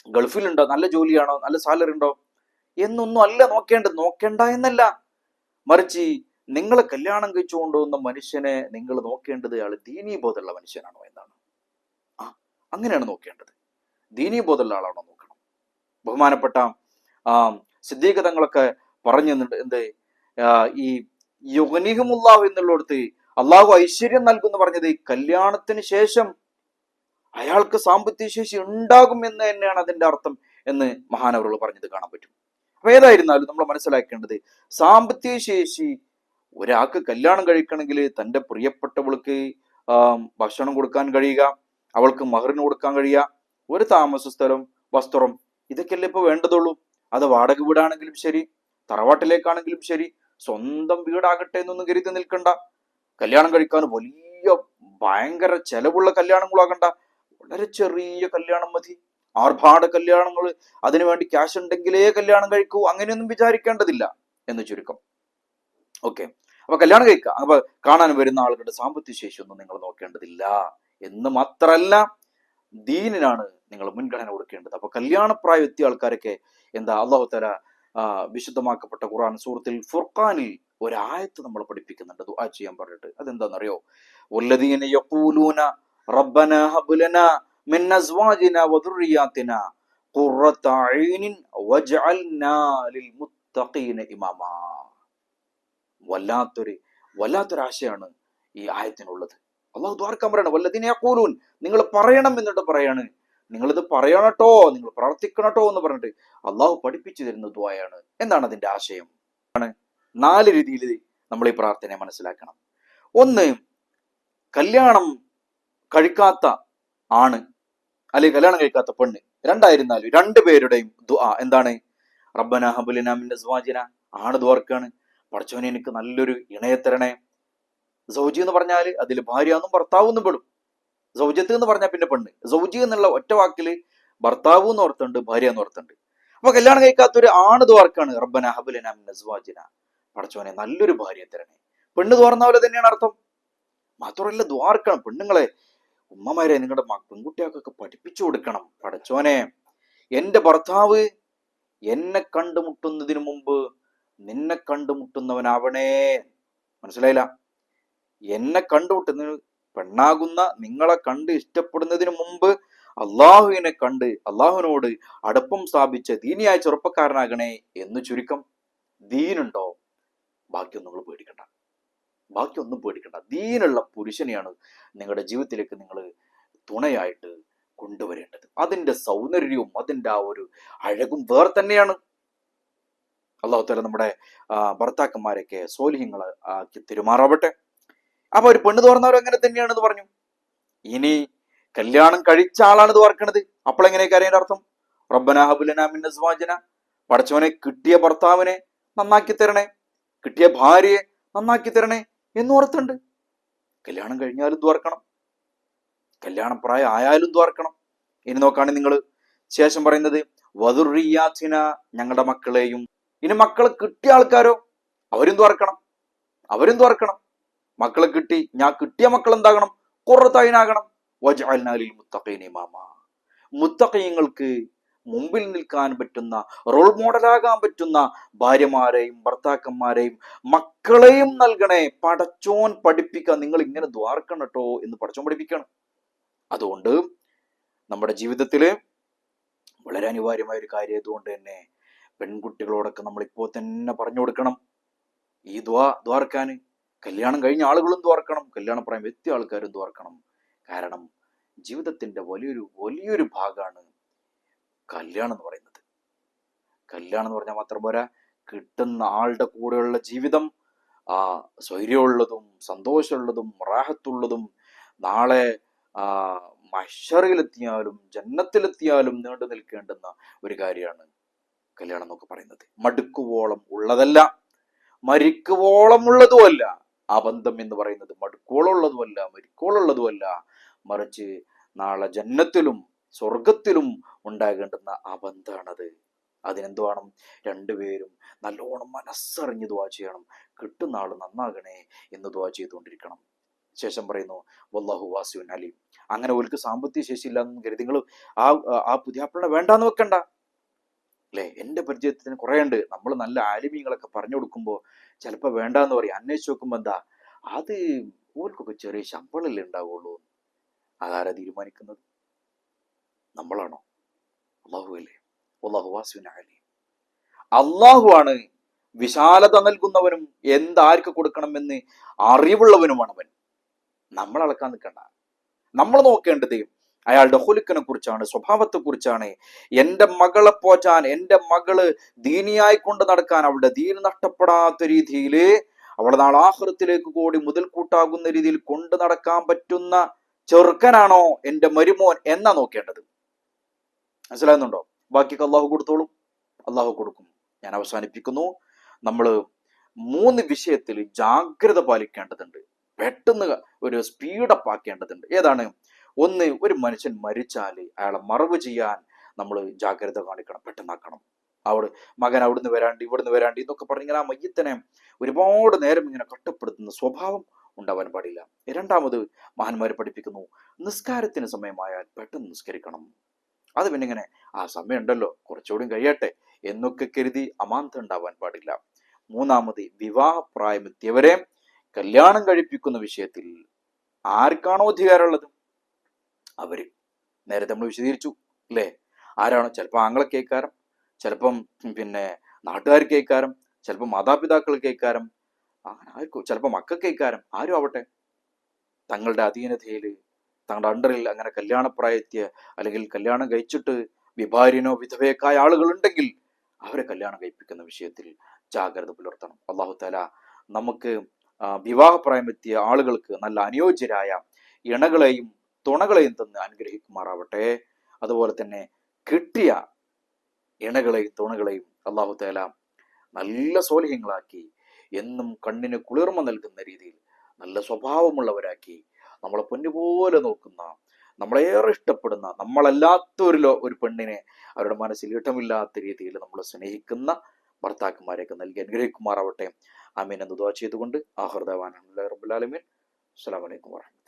ഗൾഫിലുണ്ടോ? നല്ല ജോലിയാണോ? നല്ല സാലറി ഉണ്ടോ? എന്നൊന്നും അല്ല നോക്കേണ്ടത്. നോക്കേണ്ട എന്നല്ല. മറിച്ച് നിങ്ങളെ കല്യാണം കഴിച്ചു കൊണ്ടുവന്ന മനുഷ്യനെ നിങ്ങൾ നോക്കേണ്ടത് അയാൾ ദീനീബോധമുള്ള മനുഷ്യനാണോ എന്നാണ്. ആ അങ്ങനെയാണ് നോക്കേണ്ടത്. ദീനീബോധമുള്ള ആളാണോ ബഹുമാനപ്പെട്ട സിദ്ദീഖ് തങ്ങളൊക്കെ പറഞ്ഞു എന്ത് ഈ യുഗനിഹുമുല്ലാഹു എന്നുള്ളടത്ത് അള്ളാഹു ഐശ്വര്യം നൽകുന്നു പറഞ്ഞത് കല്യാണത്തിന് ശേഷം അയാൾക്ക് സാമ്പത്തിക ശേഷി ഉണ്ടാകും എന്ന് തന്നെയാണ് അതിന്റെ അർത്ഥം എന്ന് മഹാനവറുകൾ പറഞ്ഞത് കാണാൻ പറ്റും. അപ്പൊ ഏതായിരുന്നാലും നമ്മൾ മനസ്സിലാക്കേണ്ടത് സാമ്പത്തിക ശേഷി ഒരാൾക്ക് കല്യാണം കഴിക്കണമെങ്കിൽ തന്റെ പ്രിയപ്പെട്ടവൾക്ക് ഭക്ഷണം കൊടുക്കാൻ കഴിയുക അവൾക്ക് മഹറിന് കൊടുക്കാൻ കഴിയുക ഒരു താമസ സ്ഥലം വസ്ത്രം ഇതൊക്കെയല്ലേ ഇപ്പൊ വേണ്ടതുള്ളൂ? അത് വാടക വീടാണെങ്കിലും ശരി തറവാട്ടിലേക്കാണെങ്കിലും ശരി സ്വന്തം വീടാകട്ടെ എന്നൊന്നും കരുതി നിൽക്കണ്ട. കല്യാണം കഴിക്കാൻ വലിയ ഭയങ്കര ചെലവുള്ള കല്യാണങ്ങളാകണ്ട. വളരെ ചെറിയ കല്യാണം മതി. ആർഭാട കല്യാണങ്ങൾ അതിനുവേണ്ടി ക്യാഷ് ഉണ്ടെങ്കിലേ കല്യാണം കഴിക്കൂ അങ്ങനെയൊന്നും വിചാരിക്കേണ്ടതില്ല എന്ന് ചുരുക്കം. ഓക്കെ അപ്പൊ കല്യാണം കഴിക്കുക അപ്പൊ കാണാൻ വരുന്ന ആളുകളുടെ സാമ്പത്തിക ശേഷിയൊന്നും നിങ്ങൾ നോക്കേണ്ടതില്ല. എന്ന് മാത്രല്ല ദീനിനാണ് നിങ്ങൾ മുൻഗണന കൊടുക്കേണ്ടത്. അപ്പൊ കല്യാണപ്രായ എത്തിയ ആൾക്കാരൊക്കെ എന്താ അള്ളാഹു തല വിശുദ്ധമാക്കപ്പെട്ട ഖുർആൻ സൂറത്തിൽ ഫുർഖാനിൽ ഒരായത്ത് നമ്മൾ പഠിപ്പിക്കുന്നുണ്ട്. ദുആ ചെയ്യാൻ പറഞ്ഞിട്ട്. അതെന്താണെന്നറിയോ വല്ലദീന യഖൂലൂന റബ്ബന ഹബ് ലനാ മിൻ അസ്വാജിന വദുർരിയാതിന ഖുറത അയ്നിൻ വജ്അൽനാ ലിൽ മുത്തഖീന ഇമാമാ. വല്ലാത്തൊരു വല്ലാത്തൊരു ആശയാണ് ഈ ആയത്തിനുള്ളത്. അള്ളാഹു ദ്വാർക്കാൻ പറയണം വല്ലതിനെ യഖൂലൂൻ നിങ്ങൾ പറയണം എന്നിട്ട് പറയാണ്. നിങ്ങളിത് പറയണട്ടോ നിങ്ങൾ പ്രാർത്ഥിക്കണട്ടോ എന്ന് പറഞ്ഞിട്ട് അള്ളാഹു പഠിപ്പിച്ചു തരുന്ന ദ്വായാണ് എന്നാണ് അതിന്റെ ആശയം? ആണ്. നാല് രീതിയിൽ നമ്മൾ ഈ പ്രാർത്ഥനയെ മനസ്സിലാക്കണം. ഒന്ന് കല്യാണം കഴിക്കാത്ത ആണ് അല്ലെങ്കിൽ കല്യാണം കഴിക്കാത്ത പെണ്ണ്. രണ്ടായിരുന്നാലും രണ്ടുപേരുടെയും ദുആ എന്താണ്? റബ്ബന ഹബുലിനാമിന്റെ അസ്വാജിന. ആണ് ദ്വാർക്കാണ് പഠിച്ചവനെ എനിക്ക് നല്ലൊരു ഇണയെ തരണേ സൗജി എന്ന് പറഞ്ഞാൽ അതിൽ ഭാര്യ എന്നും ഭർത്താവ് എന്നും പെടും. സൗജത്ത് എന്ന് പറഞ്ഞാൽ പിന്നെ പെണ്ണ്. സൗജി എന്നുള്ള ഒറ്റ വാക്കിൽ ഭർത്താവ് എന്ന് ഓർത്തുണ്ട് ഭാര്യ എന്ന് ഓർത്തുണ്ട്. അപ്പൊ കല്യാണം കഴിക്കാത്ത ഒരു ആണ് ദ്വാർക്കാണ് റബ്ബന ഹബുലന മിൻ അസ്വാജിന. പഠിച്ചവനെ നല്ലൊരു ഭാര്യ തരണേ. പെണ്ണ് തോർന്ന പോലെ തന്നെയാണ് അർത്ഥം. മാത്രമല്ല ദ്വാർക്കണം പെണ്ണുങ്ങളെ ഉമ്മമാരെ നിങ്ങളുടെ പെൺകുട്ടികൾക്കൊക്കെ പഠിപ്പിച്ചു കൊടുക്കണം. പടച്ചോനെ എന്റെ ഭർത്താവ് എന്നെ കണ്ടുമുട്ടുന്നതിന് മുമ്പ് നിന്നെ കണ്ടുമുട്ടുന്നവനാവണേ. മനസ്സിലായില്ല? എന്നെ കണ്ടുമുട്ടുന്ന പെണ്ണാകുന്ന നിങ്ങളെ കണ്ട് ഇഷ്ടപ്പെടുന്നതിന് മുമ്പ് അള്ളാഹുവിനെ കണ്ട് അള്ളാഹുവിനോട് അടുപ്പം സ്ഥാപിച്ച ദീനിയായ ചെറുപ്പക്കാരനാകണേ എന്ന് ചുരുക്കം ദീനുണ്ടോ? ബാക്കിയൊന്നും നിങ്ങൾ പേടിക്കണ്ട. ബാക്കിയൊന്നും പേടിക്കണ്ട. ദീനുള്ള പുരുഷനെയാണ് നിങ്ങളുടെ ജീവിതത്തിലേക്ക് നിങ്ങൾ തുണയായിട്ട് കൊണ്ടുവരേണ്ടത്. അതിന്റെ സൗന്ദര്യവും അതിന്റെ ആ ഒരു അഴകും വേറെ തന്നെയാണ്. അള്ളാഹു തല നമ്മുടെ ഭർത്താക്കന്മാരൊക്കെ സോലിഹ്യങ്ങൾ ആക്കി തെരുമാറാവട്ടെ. അപ്പൊ ഒരു പെണ്ണ് തോർന്നവരും അങ്ങനെ തന്നെയാണെന്ന് പറഞ്ഞു. ഇനി കല്യാണം കഴിച്ച ആളാണ് അപ്പോൾ എങ്ങനെയൊക്കെ അറിയാൻ അർത്ഥം? റബ്ബന ഹബുലന പഠിച്ചവനെ കിട്ടിയ ഭർത്താവിനെ നന്നാക്കി തരണേ. കിട്ടിയ ഭാര്യയെ നന്നാക്കി തരണേ എന്ന് ഓർത്തുണ്ട്. കല്യാണം കഴിഞ്ഞാലും ദ്വാർക്കണം കല്യാണം പ്രായം ആയാലും ദ്വാർക്കണം ഇനി നോക്കാണ് നിങ്ങൾ ശേഷം പറയുന്നത് വധുറിയാഥിന ഞങ്ങളുടെ മക്കളെയും. ഇനി മക്കളെ കിട്ടിയ ആൾക്കാരോ അവരും ദ്വാർക്കണം അവരും ദ്വാർക്കണം മക്കളെ കിട്ടി ഞാൻ കിട്ടിയ മക്കൾ എന്താകണം? കുറത്തായിനാകണം വജാലിൽ മുത്തഖീന മാമ മുത്തഖീങ്ങൾക്ക് മുമ്പിൽ നിൽക്കാൻ പറ്റുന്ന റോൾ മോഡലാകാൻ പറ്റുന്ന ഭാര്യമാരെയും ഭർത്താക്കന്മാരെയും മക്കളെയും നൽകണേ. പടച്ചോൻ പഠിപ്പിക്കാൻ നിങ്ങൾ ഇങ്ങനെ ദ്വാർക്കണം കേട്ടോ എന്ന് പടച്ചോൻ പഠിപ്പിക്കണം അതുകൊണ്ട് നമ്മുടെ ജീവിതത്തിൽ വളരെ അനിവാര്യമായ ഒരു കാര്യം ആയതുകൊണ്ട് തന്നെ പെൺകുട്ടികളോടൊക്കെ നമ്മൾ ഇപ്പോൾ തന്നെ പറഞ്ഞു കൊടുക്കണം. ഈ ദ്വാ ദ്വാർക്കാൻ കല്യാണം കഴിഞ്ഞ ആളുകളും ദ്വാർക്കണം കല്യാണപ്രായം എത്തിയ ആൾക്കാരും ദ്വാർക്കണം കാരണം ജീവിതത്തിന്റെ വലിയൊരു വലിയൊരു ഭാഗമാണ് കല്യാണം എന്ന് പറയുന്നത്. കല്യാണം എന്ന് പറഞ്ഞാൽ മാത്രം പോരാ കിട്ടുന്ന ആളുടെ കൂടെയുള്ള ജീവിതം ആ സ്വൈര്യമുള്ളതും സന്തോഷമുള്ളതും റാഹത്തുള്ളതും നാളെ ആ മഷറിലെത്തിയാലും ജന്നത്തിലെത്തിയാലും നീണ്ടു നിൽക്കേണ്ടുന്ന ഒരു കാര്യമാണ് കല്യാണം എന്നൊക്കെ പറയുന്നത്. മടുക്കുവോളം ഉള്ളതല്ല മരിക്കുവോളം ഉള്ളതുമല്ല. ആ ബന്ധം എന്ന് പറയുന്നത് മടുക്കോളുള്ളതുമല്ല മരിക്കോളുള്ളതുമല്ല മരിക്കോളം മറിച്ച് നാളെ ജന്നത്തിലും സ്വർഗത്തിലും ഉണ്ടാകേണ്ടുന്ന ആ ബന്ധമാണത് അതിനെന്തുവാണം? രണ്ടുപേരും നല്ലോണം മനസ്സറിഞ്ഞ് ദുവാ ചെയ്യണം. കിട്ടുന്ന ആൾ നന്നാകണേ എന്ന് ദുവാ ചെയ്തുകൊണ്ടിരിക്കണം. ശേഷം പറയുന്നു വല്ലാഹു വാസുവിൻ അലീം. അങ്ങനെ ഒരിക്കലും സാമ്പത്തിക ശേഷി ഇല്ലാന്ന് കരുതി. നിങ്ങൾ ആ ആ പുതിയാപ്പിളെ വേണ്ടാന്ന് വെക്കണ്ട. അല്ലേ എന്റെ പരിചയത്തിന് കുറേ ഉണ്ട് നമ്മൾ നല്ല ആലിമീങ്ങളൊക്കെ പറഞ്ഞു കൊടുക്കുമ്പോൾ ചിലപ്പോൾ വേണ്ടാന്ന് പറയും. അന്വേഷിച്ച് നോക്കുമ്പോൾ എന്താ? അത് ഓർക്കൊക്കെ ചെറിയ ശമ്പളമല്ലേ ഉണ്ടാവുള്ളൂ അതാരാ തീരുമാനിക്കുന്നത്? നമ്മളാണോ? അള്ളാഹു അല്ലേ അള്ളാഹു ആണ് വിശാലത നൽകുന്നവനും എന്താർക്ക് കൊടുക്കണമെന്ന് അറിവുള്ളവനുമാണ് അവൻ. നമ്മൾ അളക്കാൻ നിൽക്കണ്ട. നമ്മൾ നോക്കേണ്ടത് അയാളുടെ ഹുലുക്കിനെ കുറിച്ചാണ് സ്വഭാവത്തെ കുറിച്ചാണ് എന്റെ മകളെ പോറ്റാൻ എന്റെ മകൾ ദീനിയായി കൊണ്ട് നടക്കാൻ അവളുടെ ദീൻ നഷ്ടപ്പെടാത്ത രീതിയിൽ അവളെ നാളെ ആഹൃത്തിലേക്ക് കൂടി മുതൽക്കൂട്ടാകുന്ന രീതിയിൽ കൊണ്ടു നടക്കാൻ പറ്റുന്ന ചെറുക്കനാണോ എന്റെ മരുമോൻ എന്നാ നോക്കേണ്ടത്? മനസ്സിലാകുന്നുണ്ടോ? ബാക്കിയൊക്കെ അള്ളാഹു കൊടുത്തോളും. അള്ളാഹു കൊടുക്കും. ഞാൻ അവസാനിപ്പിക്കുന്നു. നമ്മൾ മൂന്ന് വിഷയത്തിൽ ജാഗ്രത പാലിക്കേണ്ടതുണ്ട്. പെട്ടെന്ന് ഒരു സ്പീഡപ്പ് ആക്കേണ്ടതുണ്ട്. ഏതാണ്? ഒന്ന് ഒരു മനുഷ്യൻ മരിച്ചാൽ അയാളെ മറവ് ചെയ്യാൻ നമ്മൾ ജാഗ്രത കാണിക്കണം പെട്ടെന്നാക്കണം. അവിടെ മകൻ അവിടുന്ന് വരാണ്ട് ഇവിടുന്ന് വരാണ്ട് എന്നൊക്കെ പറഞ്ഞിങ്ങനെ ആ മയ്യത്തിനെ ഒരുപാട് നേരം ഇങ്ങനെ കട്ടപ്പെടുത്തുന്ന സ്വഭാവം ഉണ്ടാവാൻ പാടില്ല. രണ്ടാമത് മഹാന്മാരെ പഠിപ്പിക്കുന്നു നിസ്കാരത്തിന് സമയമായാൽ പെട്ടെന്ന് നിസ്കരിക്കണം. അത് പിന്നെ ഇങ്ങനെ ആ സമയം ഉണ്ടല്ലോ കുറച്ചുകൂടി കഴിയട്ടെ എന്നൊക്കെ കരുതി അമാന്തം ഉണ്ടാവാൻ പാടില്ല. മൂന്നാമത് വിവാഹപ്രായമെത്തിയവരെ കല്യാണം കഴിപ്പിക്കുന്ന വിഷയത്തിൽ ആർക്കാണോ അധികാരമുള്ളത്? അവർ നേരത്തെ നമ്മൾ വിശദീകരിച്ചു അല്ലേ? ആരാണോ ചിലപ്പോൾ ആങ്ങളെ കേൾക്കാരം ചിലപ്പം പിന്നെ നാട്ടുകാർ കേൾക്കാരം ചിലപ്പോൾ മാതാപിതാക്കൾ കേൾക്കാരം അങ്ങനെ ആർക്കും ചിലപ്പോൾ മക്ക കേൾക്കാരം ആരും ആവട്ടെ. തങ്ങളുടെ അധീനതയിൽ തങ്ങളുടെ അണ്ടറിൽ അങ്ങനെ കല്യാണപ്രായത്തിയ അല്ലെങ്കിൽ കല്യാണം കഴിച്ചിട്ട് വിഭാര്യനോ വിധവയൊക്കായ ആളുകളുണ്ടെങ്കിൽ അവരെ കല്യാണം കഴിപ്പിക്കുന്ന വിഷയത്തിൽ ജാഗ്രത പുലർത്തണം. അള്ളാഹു താല നമുക്ക് വിവാഹപ്രായമെത്തിയ ആളുകൾക്ക് നല്ല അനുയോജ്യരായ ഇണകളെയും തുണകളെയും തന്ന് അനുഗ്രഹിക്കുമാറാവട്ടെ. അതുപോലെ തന്നെ കിട്ടിയ ഇണകളെയും തുണകളെയും അള്ളാഹു തേല നല്ല സോലിഹ്യങ്ങളാക്കി എന്നും കണ്ണിന് കുളിർമ നൽകുന്ന രീതിയിൽ നല്ല സ്വഭാവമുള്ളവരാക്കി നമ്മളെ പൊന്നുപോലെ നോക്കുന്ന നമ്മളേറെ ഇഷ്ടപ്പെടുന്ന നമ്മളല്ലാത്ത ഒരു ഒരു പെണ്ണിനെ അവരുടെ മനസ്സിൽ ഇഷ്ടമില്ലാത്ത രീതിയിൽ നമ്മൾ സ്നേഹിക്കുന്ന ഭർത്താക്കന്മാരെയൊക്കെ നൽകി അനുഗ്രഹിക്കുമാറാവട്ടെ. അമീൻ എന്ന് ദുവാ ചെയ്തുകൊണ്ട് ആഹർദവാൻ റബ്ബുലാലമീൻ അസ്സലാമു അലൈക്കും വറഹ്മത്തുള്ളാഹി